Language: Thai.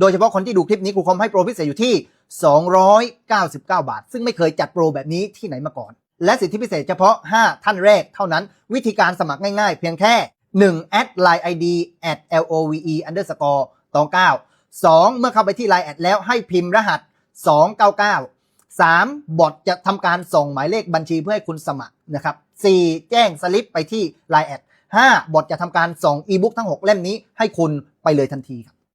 โดยเฉพาะคนที่ดูคลิปนี้ครูคอมให้โปรพิเศษอยู่ที่ 299 บาท ซึ่งไม่เคยจัดโปรแบบนี้ที่ไหนมาก่อน และสิทธิพิเศษเฉพาะ 5 ท่านแรกเท่านั้น วิธีการสมัครง่ายๆ เพียงแค่ 1 แอด line id at love underscore ตอง9 2 เมื่อเข้าไปที่ line แอดแล้วให้พิมพ์รหัส 299 3 บอทจะทำการส่งหมายเลขบัญชีเพื่อให้คุณสมัครนะครับ 4 แจ้งสลิปไปที่ line แอด 5 บอทจะทำการส่งอีบุ๊กทั้ง 6 เล่มนี้ให้คุณไปเลยทันทีครับ